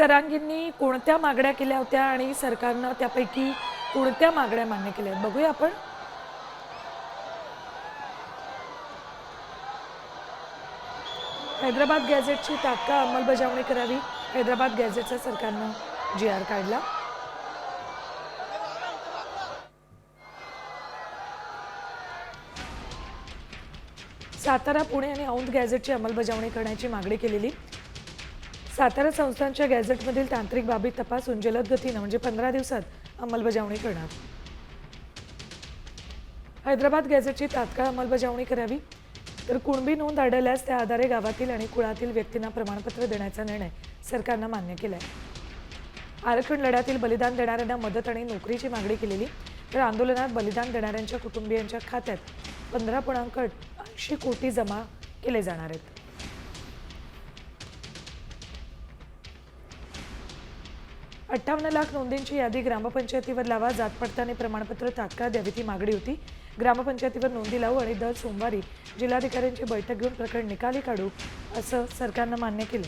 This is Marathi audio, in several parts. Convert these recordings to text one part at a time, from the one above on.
जरांगींनी कोणत्या मागण्या केल्या होत्या आणि सरकारनं त्यापैकी कोणत्या मागण्या मान्य केल्या आहेत? बघूया आपण. हैदराबाद गॅझेटची तात्काळ अंमलबजावणी करावी. हैदराबाद गॅझेटचा सरकारनं जी आर काढला. सातारा पुणे आणि औंध गॅझेटची अंमलबजावणी करण्याची मागणी केलेली. सातारा संस्थांच्या गॅझेटमधील तांत्रिक बाबी तपासून जलद गतीनं म्हणजे पंधरा दिवसात अंमलबजावणी करणार. हैदराबाद गॅझेटची तात्काळ अंमलबजावणी करावी? तर कुणबी नोंद आढळल्यास त्या आधारे गावातील आणि कुळातील व्यक्तींना प्रमाणपत्र देण्याचा निर्णय सरकारनं मान्य केलाय. आरक्षण लढ्यातील बलिदान देणाऱ्यांना मदत आणि नोकरीची मागणी केलेली तर आंदोलनात बलिदान देणाऱ्यांच्या कुटुंबियांच्या खात्यात पंधरा पूर्णांक ऐंशी कोटी जमा केले जाणार आहेत. अठ्ठावन्न लाख नोंदींची यादी ग्रामपंचायतीवर लावा जात पडताळणी प्रमाणपत्र तात्काळ द्यावी ती मागणी होती. ग्रामपंचायतीवर नोंदी लावू आणि दर सोमवारी जिल्हाधिकाऱ्यांची बैठक घेऊन प्रकरण निकाली काढू असं सरकारनं मान्य केलं.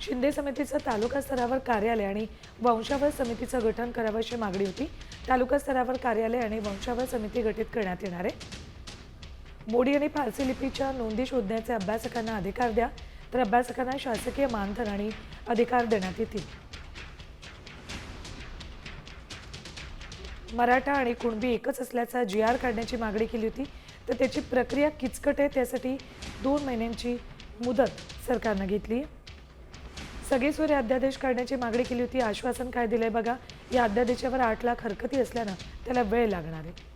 शिंदे समितीचं तालुका स्तरावर कार्यालय आणि वंशावळ समितीचं गठन करावं अशी मागणी होती. तालुका स्तरावर कार्यालय आणि वंशावळ समिती गठीत करण्यात येणार आहे. मोडी आणि फारसी लिपीच्या नोंदी शोधण्याचे अभ्यासकांना अधिकार द्या. तर अभ्यासकांना शासकीय मानधन आणि अधिकार देण्यात येतील. मराठा आणि कुणबी एकच असल्याचा जी आर काढण्याची मागणी केली होती तर त्याची प्रक्रिया किचकट आहे त्यासाठी दोन महिन्यांची मुदत सरकारनं घेतली. सगळे सूर्य अध्यादेश काढण्याची मागणी केली होती आश्वासन काय दिलंय बघा या अध्यादेशावर आठ लाख हरकती असल्यानं त्याला वेळ लागणार आहे.